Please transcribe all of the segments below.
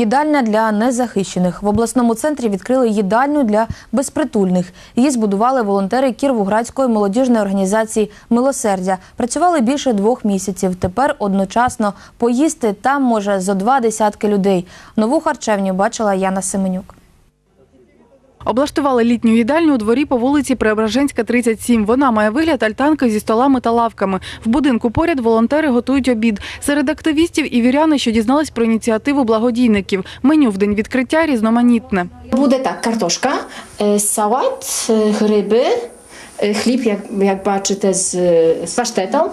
Їдальня для незахищених. В обласному центрі відкрили їдальню для безпритульних. Її збудували волонтери Кіровоградської молодіжної організації Милосердя. Працювали більше двох місяців. Тепер одночасно поїсти там може зо два десятки людей. Нову харчевню бачила Яна Семенюк. Облаштували літню їдальню у дворі по вулиці Преображенська, 37. Вона має вигляд альтанки зі столами та лавками. В будинку поряд волонтери готують обід. Серед активістів і віряни, що дізнались про ініціативу благодійників. Меню в день відкриття різноманітне. Буде так, картошка, е, салат, е, гриби, е, хліб, як, як бачите, з, паштетом.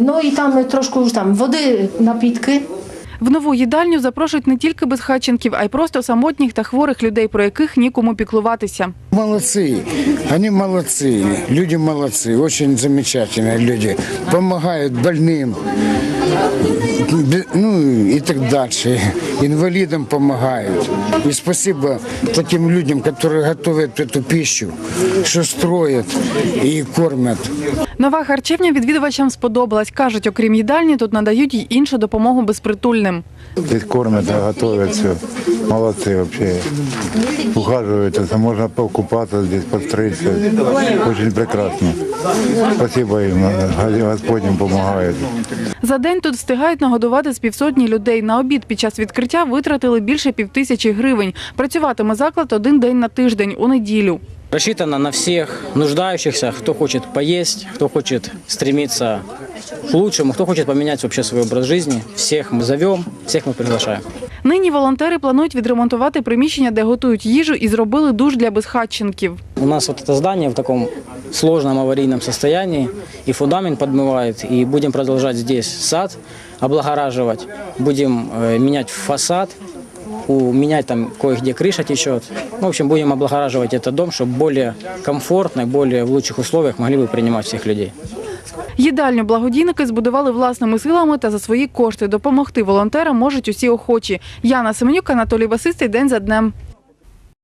Ну і там трошки там води, напітки. В нову їдальню запрошують не тільки безхатченків, а й просто самотніх та хворих людей, про яких нікому піклуватися. Молодцы, они молодцы, люди молодцы, очень замечательные люди, помогают больным, бе- ну и так дальше, инвалидам помогают. И спасибо таким людям, которые готовят эту пищу, что строят и кормят. Нова харчевня відвідувачам сподобалась. Кажуть, окрім їдальні, тут надають й іншу допомогу безпритульним. Здесь кормят, готовят все. Молодцы вообще. Ухаживают. Это можно покупаться здесь, подстричься. Очень прекрасно. Спасибо им. Господь им помогает. За день тут встигають нагодувати з півсотні людей. На обід під час відкриття витратили більше півтисячі гривень. Працюватиме заклад один день на тиждень у неділю. Рассчитано на всех нуждающихся, кто хочет поесть, кто хочет стремиться к лучшему, кто хочет поменять вообще свой образ жизни. Всех мы зовем, всех мы приглашаем. Нині волонтери планують відремонтувати приміщення, де готують їжу, і зробили душ для безхатченків. У нас вот это здание в таком сложном аварийном состоянии, и фундамент подмывает, и будем продолжать здесь сад облагораживать, будем э, менять фасад, у- менять там кое-где крыша течет. Ну, в общем, будем облагораживать этот дом, чтобы более комфортно, и более в лучших условиях могли бы принимать всех людей. Їдальню благодійники збудували власними силами та за свої кошти. Допомогти волонтерам можуть усі охочі. Яна Семенюк, Анатолій Васистий. День за днем.